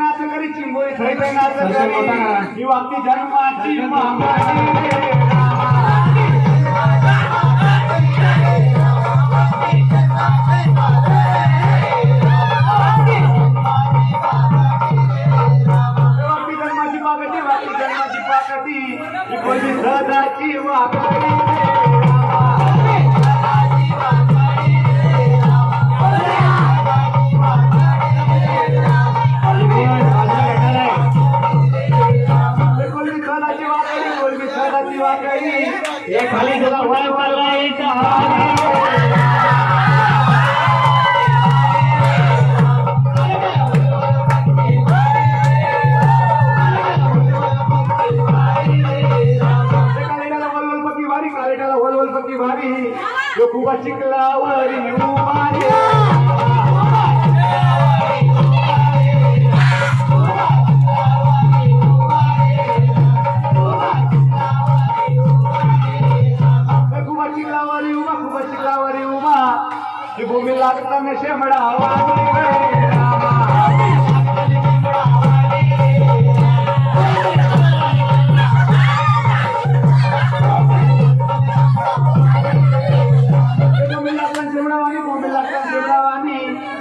नाच करी चिंगोरी थै थै नाच करी. ही वागती जन्माची मामाची. पाकटी ही भारी कालेटाला वलवल पक्की भारी. जो खूप चिकलावरी उमारी खूप चिकलावरी उमा खूप चिकलावरी उमा ही भूमी लागताना शेमडा वाजली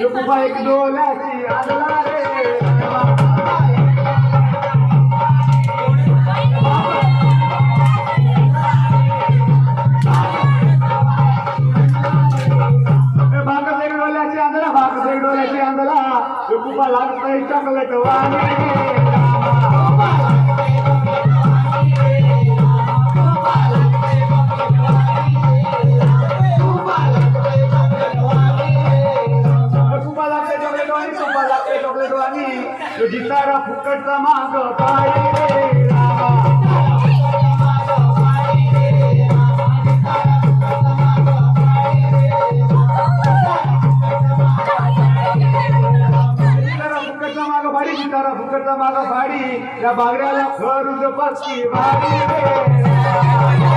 यो एक आदला रे. डोल्याची आंधळा भाकस डोल्याची आंधळा. यो लागतंय चॉकलेट वाणी. तो जितारा फुकटचा माग पाळी रे फुकटचा माग भाडी जितारा या बागड्याला खरुज पक्षी भाडी रे